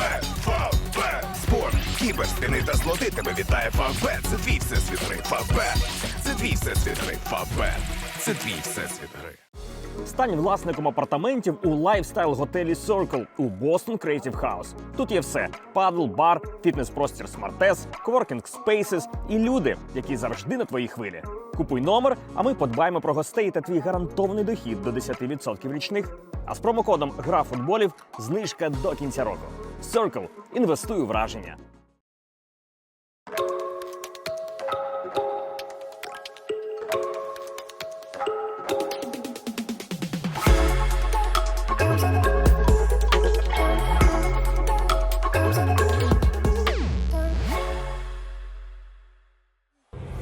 Фавбет, спорт, кіберспіни та злоти тебе вітає Фавбет. Це твій всесвіт гри. Фавбет, це твій всесвіт гри. Фавбет, це твій всесвіт гри. Стань власником апартаментів у лайфстайл готелі Circle у Boston Creative House. Тут є все: падл, бар, фітнес-простір Smartess, коворкінг Spaces і люди, які завжди на твоїй хвилі. Купуй номер, а ми подбаємо про гостей та твій гарантований дохід до 10% річних. А з промокодом Гра футболів знижка до кінця року. Circle. інвестуй у враження.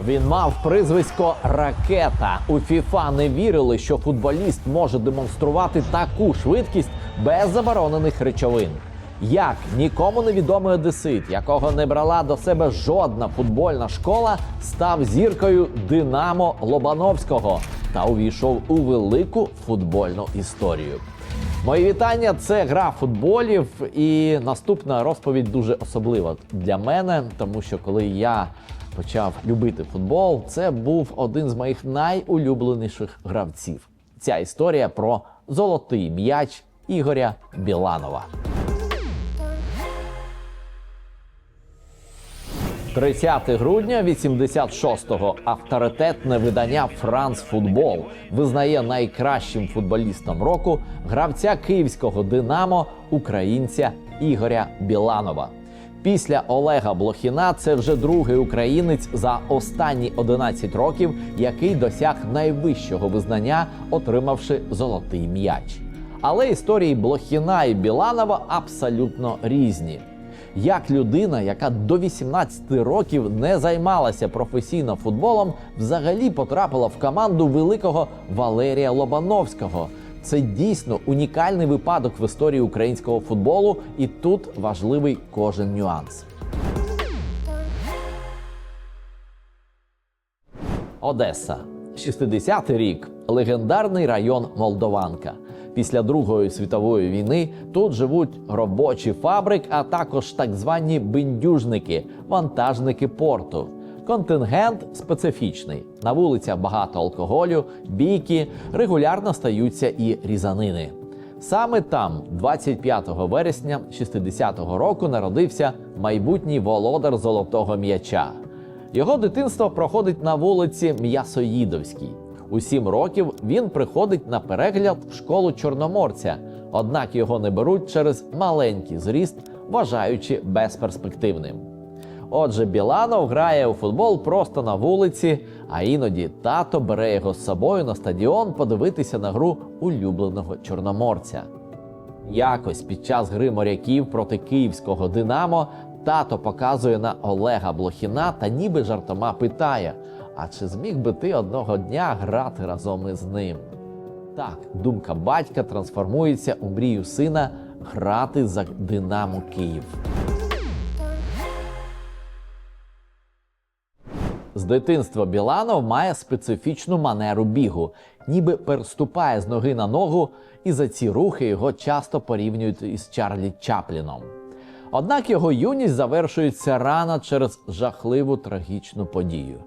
Він мав прізвисько Ракета. У ФІФА не вірили, що футболіст може демонструвати таку швидкість без заборонених речовин. Як нікому невідомий одесит, якого не брала до себе жодна футбольна школа, став зіркою Динамо Лобановського та увійшов у велику футбольну історію. Мої вітання. Це гра футболів, і наступна розповідь дуже особлива для мене, тому що коли я почав любити футбол, це був один з моїх найулюбленіших гравців. Ця історія про золотий м'яч Ігоря Біланова. 30 грудня 86-го авторитетне видання Франс Футбол визнає найкращим футболістом року гравця київського Динамо українця Ігоря Біланова. Після Олега Блохіна це вже другий українець за останні 11 років, який досяг найвищого визнання, отримавши золотий м'яч. Але історії Блохіна і Біланова абсолютно різні. Як людина, яка до 18 років не займалася професійно футболом, взагалі потрапила в команду великого Валерія Лобановського. Це дійсно унікальний випадок в історії українського футболу, і тут важливий кожен нюанс. Одеса. 60-й рік. Легендарний район Молдованка. Після Другої світової війни тут живуть робочі фабрик, а також так звані бендюжники, вантажники порту. Контингент специфічний. На вулицях багато алкоголю, бійки, регулярно стаються і різанини. Саме там, 25 вересня 60-го року, народився майбутній володар золотого м'яча. Його дитинство проходить на вулиці М'ясоїдовській. У сім років він приходить на перегляд в школу чорноморця, однак його не беруть через маленький зріст, вважаючи безперспективним. Отже, Біланов грає у футбол просто на вулиці, а іноді тато бере його з собою на стадіон подивитися на гру улюбленого чорноморця. Якось під час гри моряків проти київського Динамо тато показує на Олега Блохіна та ніби жартома питає: А чи зміг би ти одного дня грати разом із ним? Так, думка батька трансформується у мрію сина грати за Динамо Київ. З дитинства Біланов має специфічну манеру бігу, ніби переступає з ноги на ногу, і за ці рухи його часто порівнюють із Чарлі Чапліном. Однак його юність завершується рано через жахливу трагічну подію.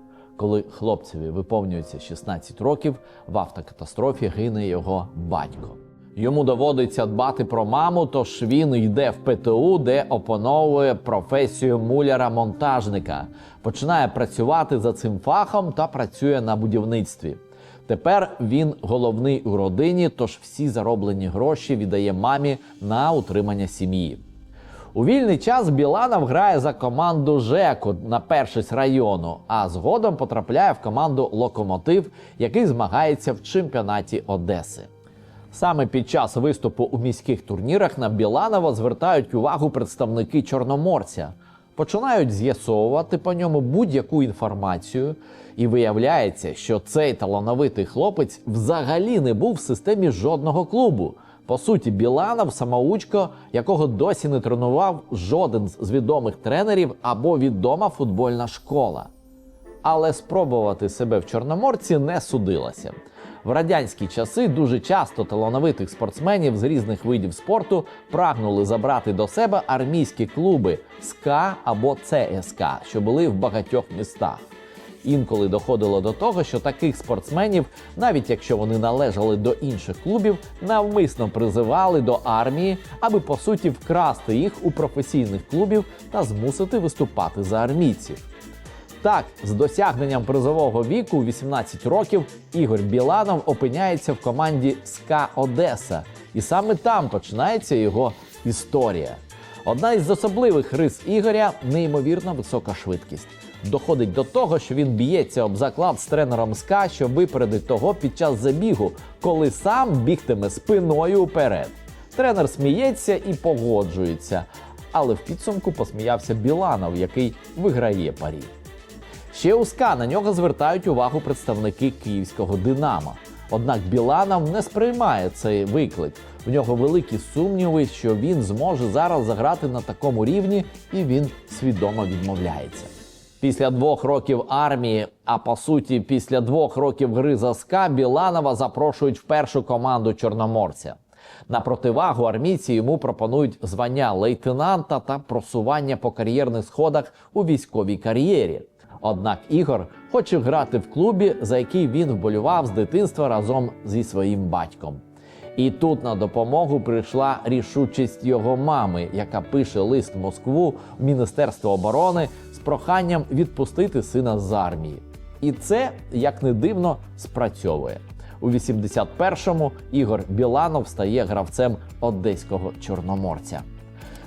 Коли хлопцеві виповнюється 16 років, в автокатастрофі гине його батько. Йому доводиться дбати про маму, тож він йде в ПТУ, де опановує професію муляра-монтажника, починає працювати за цим фахом та працює на будівництві. Тепер він головний у родині, тож всі зароблені гроші віддає мамі на утримання сім'ї. У вільний час Біланов грає за команду ЖЕКу на першість району, а згодом потрапляє в команду Локомотив, який змагається в чемпіонаті Одеси. Саме під час виступу у міських турнірах на Біланова звертають увагу представники Чорноморця, починають з'ясовувати по ньому будь-яку інформацію, і виявляється, що цей талановитий хлопець взагалі не був в системі жодного клубу. По суті, Біланов самоучко, якого досі не тренував жоден з відомих тренерів або відома футбольна школа. Але спробувати себе в Чорноморці не судилося. В радянські часи дуже часто талановитих спортсменів з різних видів спорту прагнули забрати до себе армійські клуби СКА або ЦСК, що були в багатьох містах. Інколи доходило до того, що таких спортсменів, навіть якщо вони належали до інших клубів, навмисно призивали до армії, аби по суті вкрасти їх у професійних клубів та змусити виступати за армійців. Так, з досягненням призового віку у 18 років Ігор Біланов опиняється в команді СКА Одеса, і саме там починається його історія. Одна із особливих рис Ігоря неймовірно висока швидкість. Доходить до того, що він б'ється об заклад з тренером СКА, щоб випередити того під час забігу, коли сам бігтиме спиною уперед. Тренер сміється і погоджується, але в підсумку посміявся Біланов, який виграє парі. Ще у СКА на нього звертають увагу представники київського Динамо. Однак Біланов не сприймає цей виклик. В нього великі сумніви, що він зможе зараз заграти на такому рівні, і він свідомо відмовляється. Після двох років армії, а по суті, після двох років гри за Біланова запрошують в першу команду чорноморця. На противагу армійці йому пропонують звання лейтенанта та просування по кар'єрних сходах у військовій кар'єрі. Однак Ігор хоче грати в клубі, за який він вболював з дитинства разом зі своїм батьком. І тут на допомогу прийшла рішучість його мами, яка пише лист Москву в Міністерство оборони проханням відпустити сина з армії. І це, як не дивно, спрацьовує. У 81-му Ігор Біланов стає гравцем одеського чорноморця.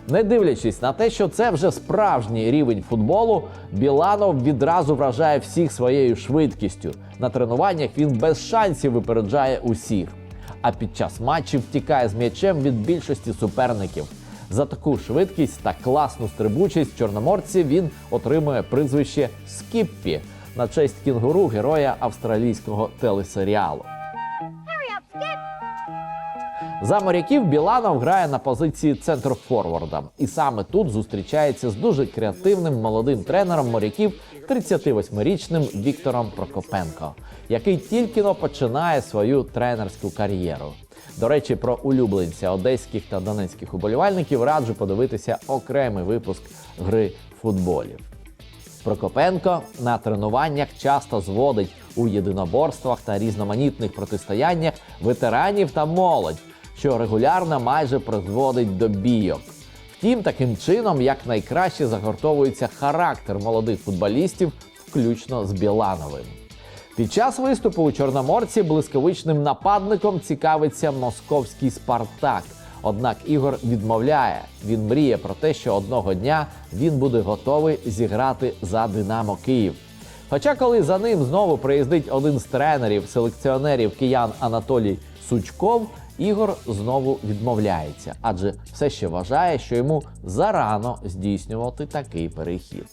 Не дивлячись на те, що це вже справжній рівень футболу, Біланов відразу вражає всіх своєю швидкістю. На тренуваннях він без шансів випереджає усіх. А під час матчів втікає з м'ячем від більшості суперників. За таку швидкість та класну стрибучість чорноморці він отримує прізвище Скіппі на честь кінгуру героя австралійського телесеріалу. За моряків Біланов грає на позиції центр-форварда, і саме тут зустрічається з дуже креативним молодим тренером моряків 38-річним Віктором Прокопенко, який тільки но починає свою тренерську кар'єру. До речі, про улюбленця одеських та донецьких уболівальників раджу подивитися окремий випуск гри футболів. Прокопенко на тренуваннях часто зводить у єдиноборствах та різноманітних протистояннях ветеранів та молодь, що регулярно майже призводить до бійок. Втім, таким чином якнайкраще загортовується характер молодих футболістів, включно з Білановим. Під час виступу у Чорноморці блискавичним нападником цікавиться московський Спартак. Однак Ігор відмовляє. Він мріє про те, що одного дня він буде готовий зіграти за Динамо Київ. Хоча, коли за ним знову приїздить один з тренерів, селекціонерів киян Анатолій Сучков, Ігор знову відмовляється, адже все ще вважає, що йому зарано здійснювати такий перехід.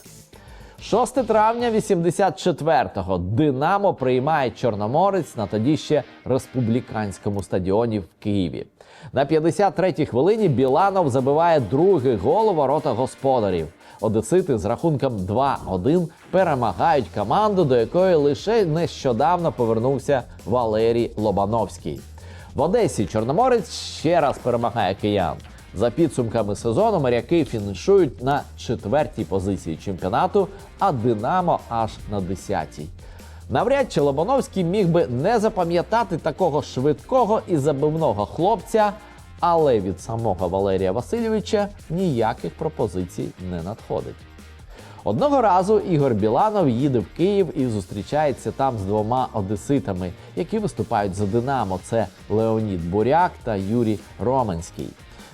6 травня 84-го Динамо приймає Чорноморець на тоді ще республіканському стадіоні в Києві. На 53-й хвилині Біланов забиває другий гол у ворота господарів. Одесити з рахунком 2-1 перемагають команду, до якої лише нещодавно повернувся Валерій Лобановський. В Одесі Чорноморець ще раз перемагає киян. За підсумками сезону моряки фінішують на четвертій позиції чемпіонату, а Динамо аж на десятій. Навряд чи Лобановський міг би не запам'ятати такого швидкого і забивного хлопця, але від самого Валерія Васильовича ніяких пропозицій не надходить. Одного разу Ігор Біланов їде в Київ і зустрічається там з двома одеситами, які виступають за Динамо. Це Леонід Буряк та Юрій Романський.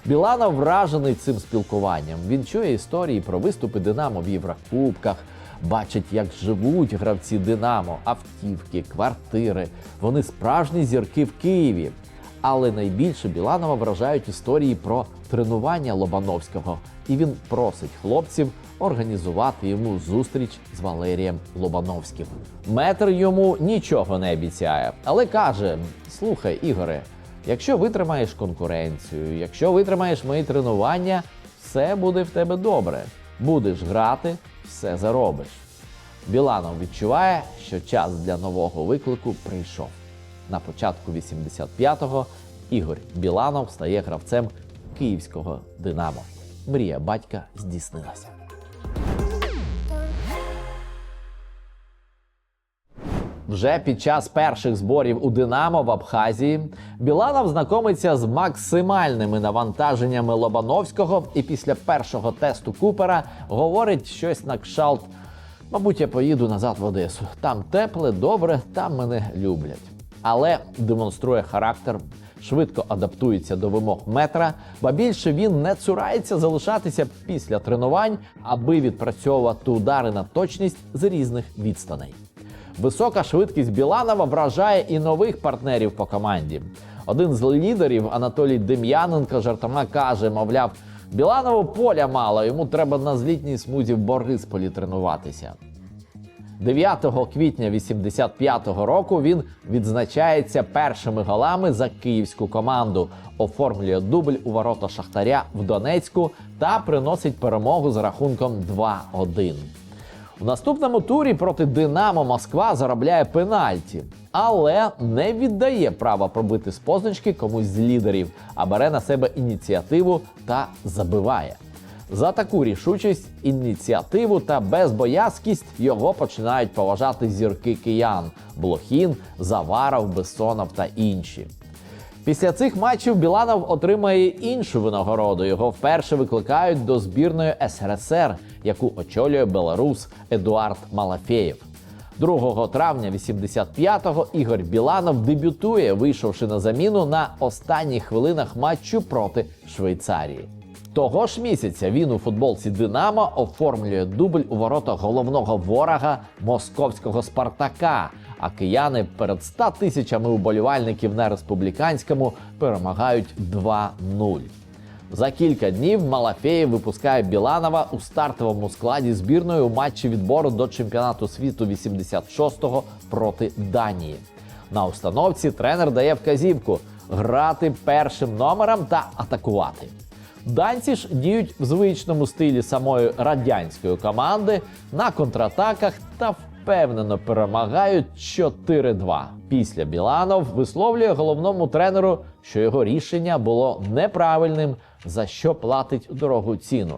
Біланов вражений цим спілкуванням. Він чує історії про виступи Динамо в Єврокубках, бачить, як живуть гравці Динамо, автівки, квартири. Вони справжні зірки в Києві. Але найбільше Біланова вражають історії про тренування Лобановського, і він просить хлопців організувати йому зустріч з Валерієм Лобановським. Метр йому нічого не обіцяє, але каже: Слухай, Ігоре, якщо витримаєш конкуренцію, якщо витримаєш мої тренування, все буде в тебе добре. Будеш грати, все заробиш. Біланов відчуває, що час для нового виклику прийшов. на початку 85-го Ігор Біланов стає гравцем київського Динамо. Мрія батька здійснилася. Вже під час перших зборів у Динамо в Абхазії Біланов знайомиться з максимальними навантаженнями Лобановського і після першого тесту Купера говорить щось на кшалт. Мабуть, я поїду назад в Одесу. Там тепле, добре, там мене люблять. Але демонструє характер, швидко адаптується до вимог метра, ба більше він не цурається залишатися після тренувань, аби відпрацьовувати удари на точність з різних відстаней. Висока швидкість Біланова вражає і нових партнерів по команді. Один з лідерів Анатолій Дем'яненко жартома каже: мовляв, Біланову поля мало, йому треба на злітній смузі в Борисполі тренуватися. 9 квітня 85-го року він відзначається першими голами за київську команду, оформлює дубль у ворота Шахтаря в Донецьку та приносить перемогу з рахунком 2-1. У наступному турі проти Динамо Москва заробляє пенальті, але не віддає права пробити з позначки комусь з лідерів, а бере на себе ініціативу та забиває. За таку рішучість, ініціативу та безбоязкість його починають поважати зірки киян Блохін, Заваров, Бессонов та інші. Після цих матчів Біланов отримає іншу винагороду. Його вперше викликають до збірної СРСР, яку очолює беларус Едуард Малафєєв. 2 травня 85-го Ігор Біланов дебютує, вийшовши на заміну на останніх хвилинах матчу проти Швейцарії. Того ж місяця він у футболці Динамо оформлює дубль у ворота головного ворога московського Спартака. А кияни перед 100 тисячами уболівальників на республіканському перемагають 2-0. За кілька днів Малафеєв випускає Біланова у стартовому складі збірної у матчі відбору до чемпіонату світу 86-го проти Данії. На установці тренер дає вказівку грати першим номером та атакувати. Данці ж діють в звичному стилі самої радянської команди на контратаках та впевнено перемагають 4-2. Після Біланов висловлює головному тренеру, що його рішення було неправильним, за що платить дорогу ціну.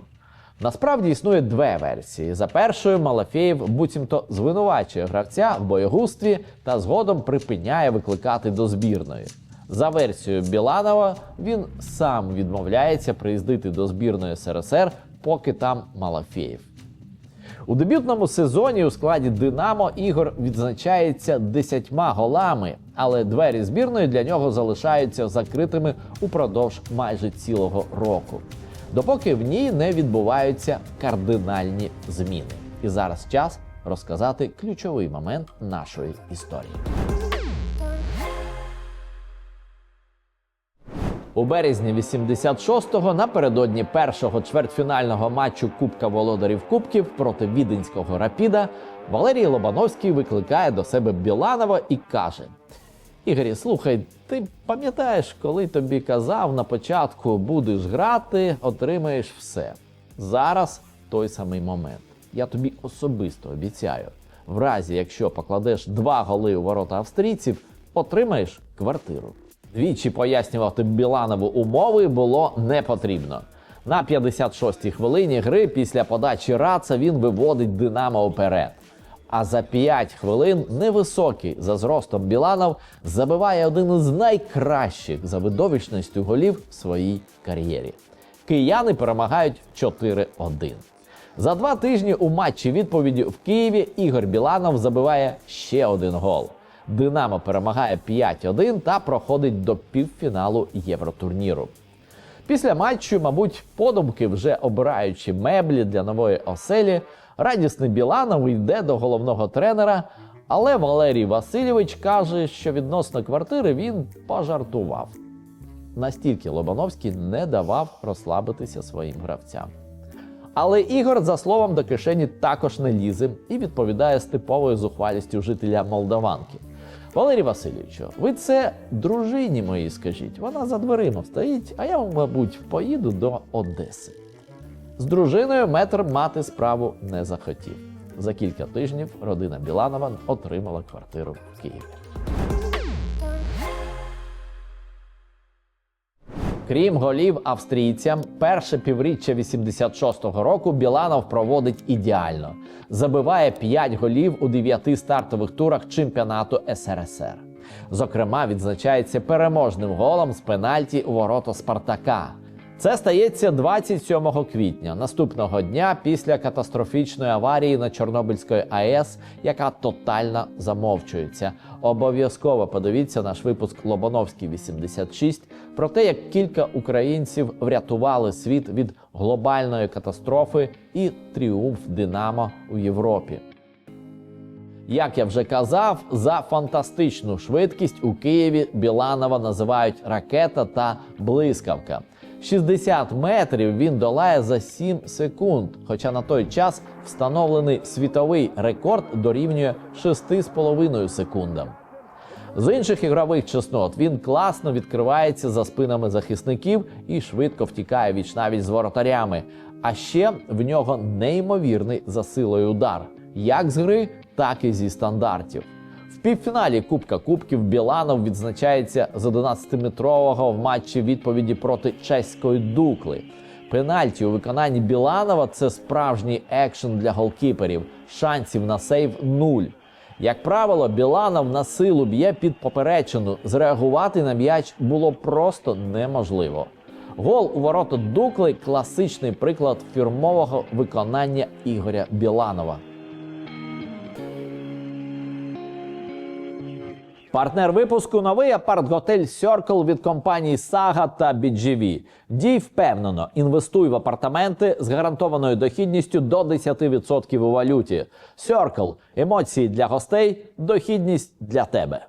Насправді існує дві версії. За першою, Малафєєв буцімто звинувачує гравця в боєгустві та згодом припиняє викликати до збірної. За версією Біланова, він сам відмовляється приїздити до збірної СРСР, поки там Малафєєв. У дебютному сезоні у складі Динамо Ігор відзначається 10 голами, але двері збірної для нього залишаються закритими упродовж майже цілого року, допоки в ній не відбуваються кардинальні зміни. І зараз час розказати ключовий момент нашої історії. У березні 86-го напередодні першого чвертьфінального матчу Кубка Володарів Кубків проти Віденського Рапіда Валерій Лобановський викликає до себе Біланова і каже: Ігорі, слухай, ти пам'ятаєш, коли тобі казав на початку будеш грати, отримаєш все. Зараз той самий момент. Я тобі особисто обіцяю. В разі, якщо покладеш два голи у ворота австрійців, отримаєш квартиру. Двічі пояснювати Біланову умови було не потрібно. На 56-й хвилині гри після подачі Раца він виводить Динамо вперед. А за 5 хвилин невисокий за зростом Біланов забиває один із найкращих за видовищністю голів в своїй кар'єрі. Кияни перемагають 4-1. За два тижні у матчі відповіді в Києві Ігор Біланов забиває ще один гол. Динамо перемагає 5-1 та проходить до півфіналу євротурніру. Після матчу, мабуть, подумки, вже обираючи меблі для нової оселі, радісний Біланов йде до головного тренера. Але Валерій Васильович каже, що відносно квартири він пожартував. Настільки Лобановський не давав розслабитися своїм гравцям. Але Ігор, за словом, до кишені також не лізе і відповідає з типовою зухвалістю жителя Молдаванки. Валерій Васильовичу, ви це дружині моїй скажіть. Вона за дверима стоїть, а я, мабуть, поїду до Одеси. З дружиною метр мати справу не захотів. За кілька тижнів родина Біланова отримала квартиру в Києві. Крім голів австрійцям, перше півріччя 86-го року Біланов проводить ідеально. Забиває 5 голів у 9 стартових турах чемпіонату СРСР. Зокрема, відзначається переможним голом з пенальті у ворота Спартака. Це стається 27 квітня, наступного дня після катастрофічної аварії на Чорнобильської АЕС, яка тотально замовчується. Обов'язково подивіться наш випуск Лобановський 86 про те, як кілька українців врятували світ від глобальної катастрофи і тріумф Динамо у Європі. Як я вже казав, за фантастичну швидкість у Києві Біланова називають ракета та блискавка. 60 метрів він долає за 7 секунд. Хоча на той час встановлений світовий рекорд дорівнює 6,5 секундам. З інших ігрових чеснот він класно відкривається за спинами захисників і швидко втікає вічнавіч з воротарями. А ще в нього неймовірний за силою удар, як з гри, так і зі стандартів. В півфіналі Кубка Кубків Біланов відзначається з 11-метрового в матчі відповіді проти чеської дукли. Пенальті у виконанні Біланова це справжній екшен для голкіперів. Шансів на сейв нуль. Як правило, Біланов на силу б'є під поперечину. Зреагувати на м'яч було просто неможливо. Гол у ворота Дукли класичний приклад фірмового виконання Ігоря Біланова. Партнер випуску новий апарт-готель Circle від компанії Saga та BGV. Дій впевнено, інвестуй в апартаменти з гарантованою дохідністю до 10% у валюті. Circle – емоції для гостей, дохідність для тебе.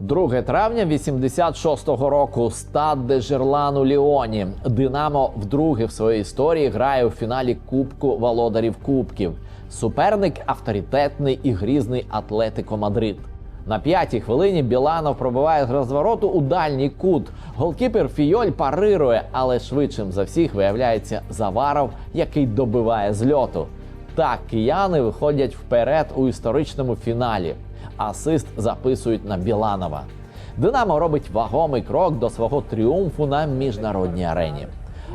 2 травня 86-го року стад де Жерлан у Ліоні. Динамо вдруге в своїй історії грає у фіналі Кубку володарів Кубків. Суперник авторитетний і грізний Атлетико Мадрид. На п'ятій хвилині Біланов пробиває з розвороту у дальній кут. Голкіпер Фійоль парирує, але швидшим за всіх виявляється Заваров, який добиває з льоту. Так кияни виходять вперед у історичному фіналі. Асист записують на Біланова. Динамо робить вагомий крок до свого тріумфу на міжнародній арені.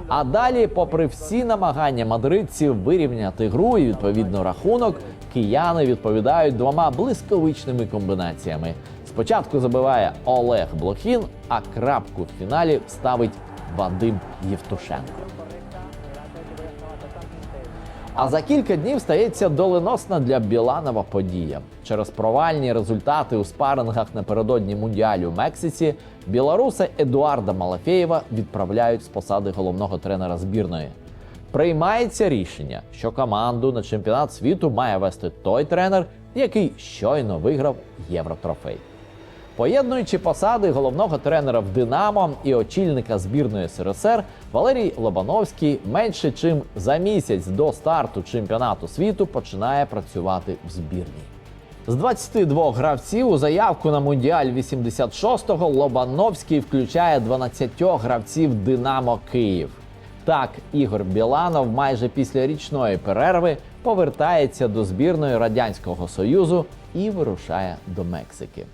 А далі, попри всі намагання мадридців вирівняти гру і відповідно рахунок, кияни відповідають двома блискавичними комбінаціями. Спочатку забиває Олег Блохін, а крапку в фіналі ставить Вадим Євтушенко. А за кілька днів стається доленосна для Біланова подія. Через провальні результати у спарингах напередодні мундіалю в Мексиці білоруси Едуарда Малафєєва відправляють з посади головного тренера збірної. Приймається рішення, що команду на чемпіонат світу має вести той тренер, який щойно виграв Євротрофей. Поєднуючи посади головного тренера в Динамо і очільника збірної СРСР, Валерій Лобановський менше чим за місяць до старту чемпіонату світу починає працювати в збірній. З 22 гравців у заявку на Мундіаль 86-го Лобановський включає 12 гравців Динамо Київ. Так, Ігор Біланов майже після річної перерви повертається до збірної Радянського Союзу і вирушає до Мексики.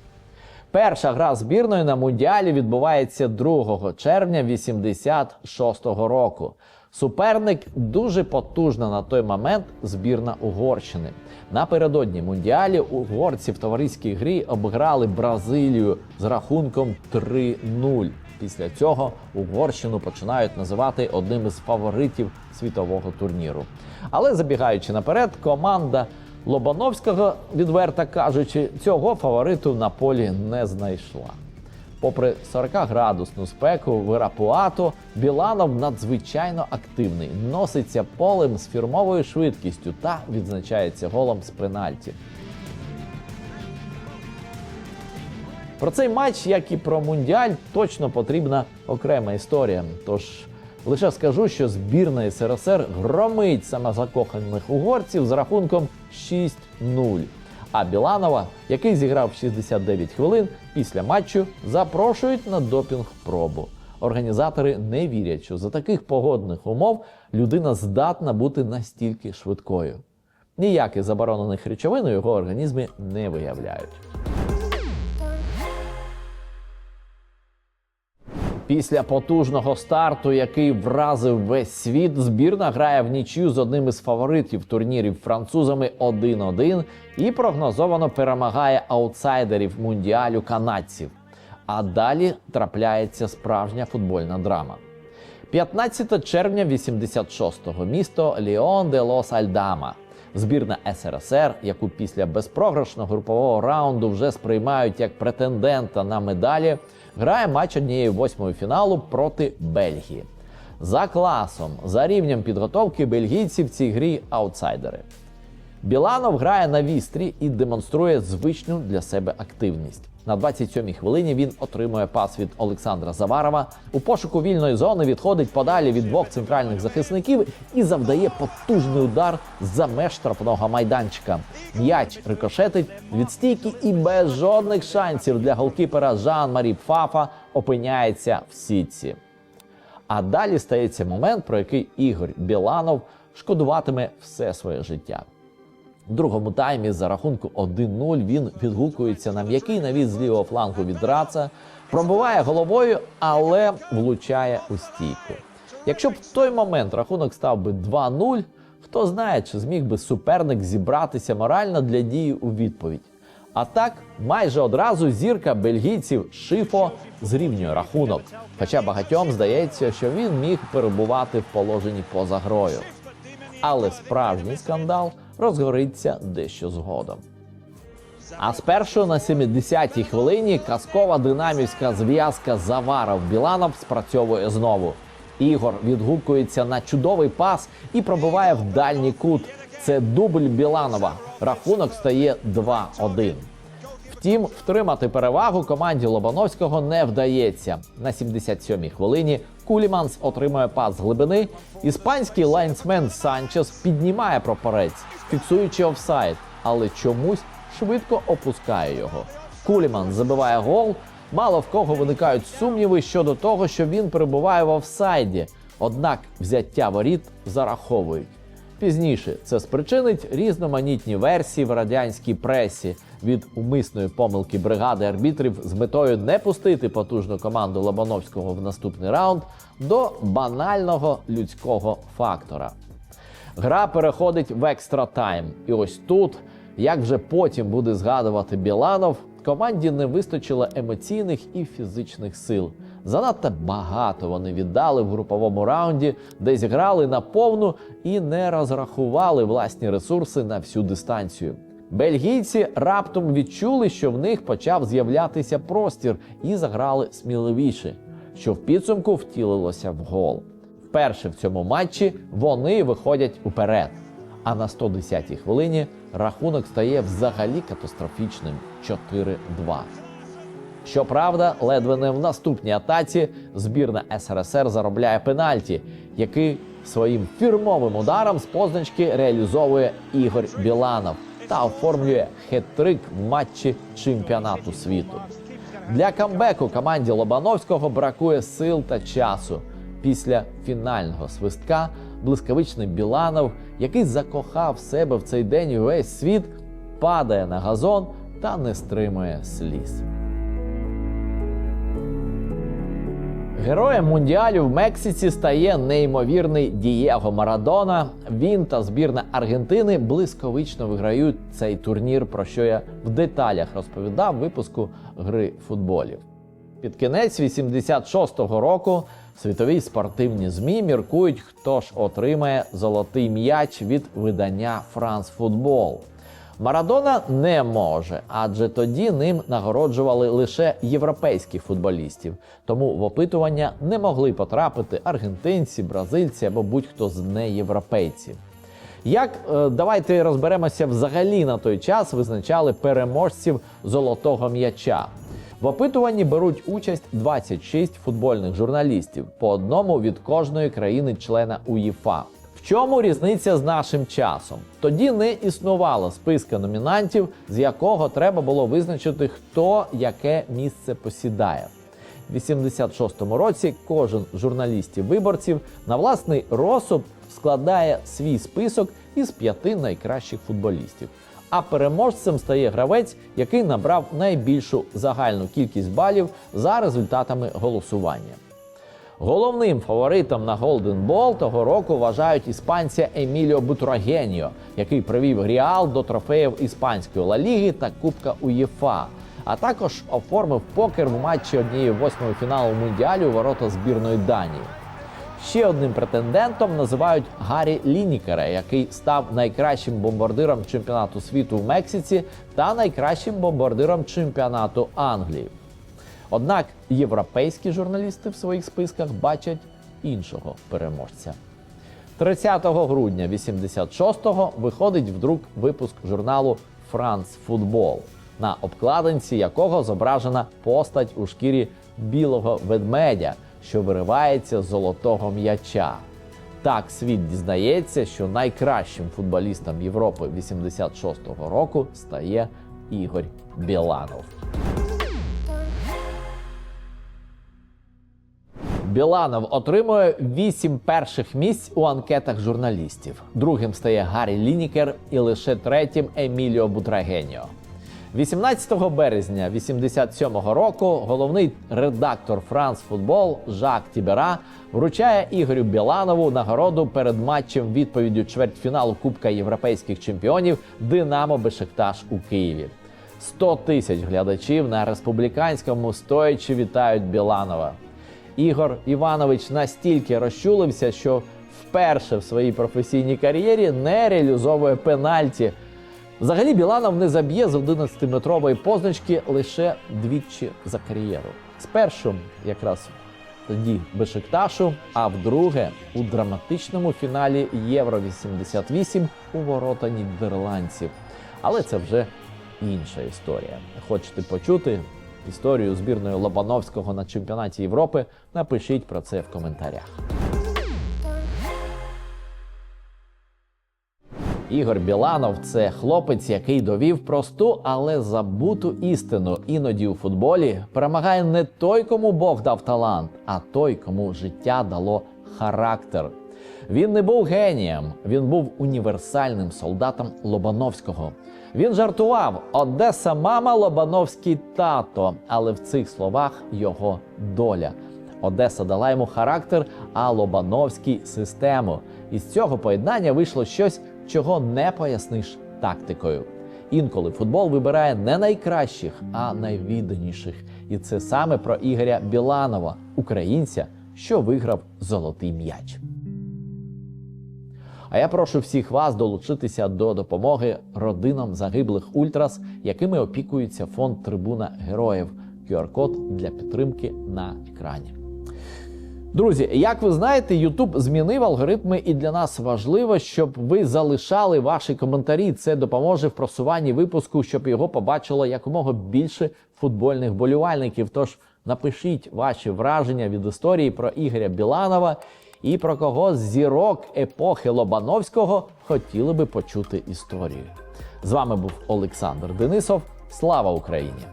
Перша гра збірної на Мундіалі відбувається 2 червня 86-го року. Суперник дуже потужна на той момент збірна Угорщини. Напередодні Мундіалі угорці в товариській грі обіграли Бразилію з рахунком 3-0. Після цього Угорщину починають називати одним із фаворитів світового турніру. Але забігаючи наперед, команда Лобановського, відверто кажучи, цього фавориту на полі не знайшла. Попри 40-градусну спеку в Ірапуато, Біланов надзвичайно активний, носиться полем з фірмовою швидкістю та відзначається голом з пенальті. Про цей матч, як і про мундіаль, точно потрібна окрема історія. Тож лише скажу, що збірна СРСР громить самозакоханих угорців з рахунком 6-0. А Біланова, який зіграв 69 хвилин, після матчу запрошують на допінг-пробу. Організатори не вірять, що за таких погодних умов людина здатна бути настільки швидкою. Ніяких заборонених речовин у його організмі не виявляють. Після потужного старту, який вразив весь світ, збірна грає в нічю з одним із фаворитів турнірів французами 1-1 і прогнозовано перемагає аутсайдерів мундіалю канадців. А далі трапляється справжня футбольна драма. 15 червня 86-го місто Ліон де Лос Альдама. Збірна СРСР, яку після безпрограшного групового раунду вже сприймають як претендента на медалі, грає матч однієї восьмої фіналу проти Бельгії. За класом, за рівнем підготовки бельгійці в цій грі аутсайдери. Біланов грає на вістрі і демонструє звичну для себе активність. На 27-й хвилині він отримує пас від Олександра Заварова. У пошуку вільної зони відходить подалі від двох центральних захисників і завдає потужний удар за меж штрафного майданчика. М'яч рикошетить від стійки і без жодних шансів для голкіпера Жан-Марі Пфафа опиняється в сітці. А далі стається момент, про який Ігор Біланов шкодуватиме все своє життя. В другому таймі за рахунку 1-0 він відгукується на м'який навіс з лівого флангу від Раца, пробиває головою, але влучає у стійку. Якщо б в той момент рахунок став би 2-0, хто знає, чи зміг би суперник зібратися морально для дії у відповідь. А так, майже одразу зірка бельгійців Шифо зрівнює рахунок. Хоча багатьом здається, що він міг перебувати в положенні поза грою. Але справжній скандал розгориться дещо згодом. А спершу на 70-й хвилині казкова динамівська зв'язка Заваров Біланов спрацьовує знову. Ігор відгукується на чудовий пас і пробиває в дальній кут. Це дубль Біланова. Рахунок стає 2-1. Втім, втримати перевагу команді Лобановського не вдається. На 77-й хвилині Куліманс отримує пас з глибини. Іспанський лайнсмен Санчес піднімає прапорець, фіксуючи офсайд, але чомусь швидко опускає його. Куліман забиває гол. Мало в кого виникають сумніви щодо того, що він перебуває в офсайді. Однак взяття воріт зараховують. Пізніше це спричинить різноманітні версії в радянській пресі від умисної помилки бригади арбітрів з метою не пустити потужну команду Лобановського в наступний раунд до банального людського фактора. Гра переходить в екстра тайм. І ось тут, як вже потім буде згадувати Біланов, команді не вистачило емоційних і фізичних сил. Занадто багато вони віддали в груповому раунді, десь грали на повну і не розрахували власні ресурси на всю дистанцію. Бельгійці раптом відчули, що в них почав з'являтися простір, і заграли сміливіше, що в підсумку втілилося в гол. Вперше в цьому матчі вони виходять уперед. А на 110-й хвилині рахунок стає взагалі катастрофічним 4-2. Щоправда, ледве не в наступній атаці збірна СРСР заробляє пенальті, який своїм фірмовим ударом з позначки реалізовує Ігор Біланов та оформлює хет-трик в матчі чемпіонату світу. Для камбеку команді Лобановського бракує сил та часу. Після фінального свистка блискавичний Біланов, який закохав себе в цей день увесь світ, падає на газон та не стримує сліз. Героєм мундіалю в Мексиці стає неймовірний Дієго Марадона. Він та збірна Аргентини блисковично виграють цей турнір, про що я в деталях розповідав випуску гри футболів. Під кінець 86-го року світові спортивні змі міркують, хто ж отримає золотий м'яч від видання France Football. Марадона не може, адже тоді ним нагороджували лише європейських футболістів. Тому в опитування не могли потрапити аргентинці, бразильці або будь-хто з неєвропейців. Як е, давайте розберемося взагалі на той час визначали переможців золотого м'яча. В опитуванні беруть участь 26 футбольних журналістів по одному від кожної країни-члена УЄФА. В чому різниця з нашим часом? Тоді не існувало списка номінантів, з якого треба було визначити, хто яке місце посідає. В 86-му році кожен журналістів-виборців на власний розсуд складає свій список із п'яти найкращих футболістів. А переможцем стає гравець, який набрав найбільшу загальну кількість балів за результатами голосування. Головним фаворитом на Golden Ball того року вважають іспанця Еміліо Бутрагеньо, який привів Ріал до трофеїв іспанської Ла Ліги та Кубка УЄФА. А також оформив покер в матчі однієї восьмої фіналу Мундіалю ворота збірної Данії. Ще одним претендентом називають Гаррі Лінікера, який став найкращим бомбардиром чемпіонату світу в Мексиці та найкращим бомбардиром чемпіонату Англії. Однак європейські журналісти в своїх списках бачать іншого переможця. 30 грудня 86-го виходить в друк випуск журналу Франц Футбол, на обкладинці якого зображена постать у шкірі білого ведмедя, що виривається з золотого м'яча. Так світ дізнається, що найкращим футболістом Європи 86-го року стає Ігор Біланов. Біланов отримує вісім перших місць у анкетах журналістів. Другим стає Гаррі Лінікер і лише третім Еміліо Бутрагеньо. 18 березня 87-го року головний редактор Франс Футбол Жак Тібера вручає Ігорю Біланову нагороду перед матчем відповіддю чвертьфіналу Кубка європейських чемпіонів Динамо Бешикташ у Києві. 100 тисяч глядачів на республіканському стоячи вітають Біланова. Ігор Іванович настільки розчулився, що вперше в своїй професійній кар'єрі не реалізовує пенальті. Взагалі Біланов не заб'є з 11-метрової позначки лише двічі за кар'єру. Спершу якраз тоді Бешикташу, а вдруге у драматичному фіналі Євро 88 у ворота нідерландців. Але це вже інша історія. Хочете почути історію збірної Лобановського на чемпіонаті Європи? Напишіть про це в коментарях. Ігор Біланов це хлопець, який довів просту, але забуту істину. Іноді у футболі перемагає не той, кому Бог дав талант, а той, кому життя дало характер. Він не був генієм, він був універсальним солдатом Лобановського. Він жартував Одеса, мама, Лобановський тато. Але в цих словах його доля. Одеса дала йому характер, а Лобановський систему. Із цього поєднання вийшло щось, чого не поясниш тактикою. Інколи футбол вибирає не найкращих, а найвідданіших. І це саме про Ігоря Біланова, українця, що виграв золотий м'яч. А я прошу всіх вас долучитися до допомоги родинам загиблих ультрас, якими опікується фонд Трибуна Героїв. QR-код для підтримки на екрані. Друзі, як ви знаєте, YouTube змінив алгоритми, і для нас важливо, щоб ви залишали ваші коментарі. Це допоможе в просуванні випуску, щоб його побачило якомога більше футбольних болівальників. Тож напишіть ваші враження від історії про Ігоря Біланова і про кого з зірок епохи Лобановського хотіли би почути історію. З вами був Олександр Денисов. Слава Україні!